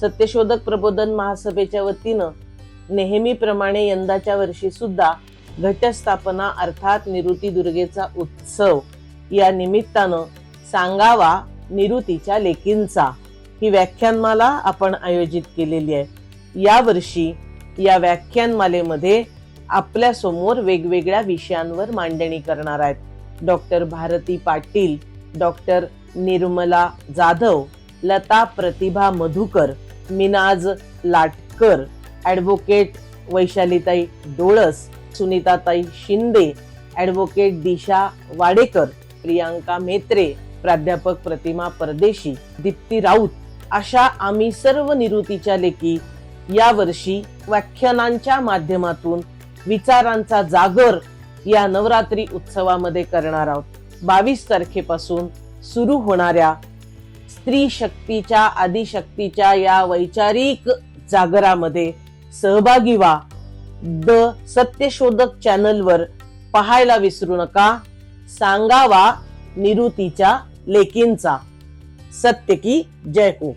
सत्यशोधक प्रबोधन महासभेच्या वतीनं नेहमीप्रमाणे यंदाच्या वर्षी सुद्धा घटस्थापना अर्थात निरुती दुर्गेचा उत्सव या निमित्तानं सांगावा निरुतीच्या लेकींचा. ही व्याख्यानमाला आपण आयोजित केलेली आहे. यावर्षी या व्याख्यानमालेमध्ये आपल्यासमोर वेगवेगळ्या विषयांवर मांडणी करणार आहेत. Doctor Bharati Patil doctor Nirmala Jadhav Lata Pratibha Madhukar Minaj Latkar advocate वैशालीताई डोळस सुनीताताई शिंदे ॲडव्होकेट दिशा वाडेकर प्रियांका मेत्रे प्राध्यापक प्रतिमा परदेशी दीप्ती राऊत अशा आम्ही सर्व निवृत्तीच्या लेखी यावर्षी व्याख्यानांच्या माध्यमातून विचारांचा जागर या नवरात्री उत्सवामध्ये करणार आहोत. बावीस तारखेपासून सुरू होणाऱ्या स्त्री शक्तीच्या आदिशक्तीच्या या वैचारिक जागरामध्ये सहभागी व्हा. द सत्यशोधक चॅनलवर पाहायला विसरू नका. सांगावा निरुतीच्या लेकींचा. सत्य की जय हो.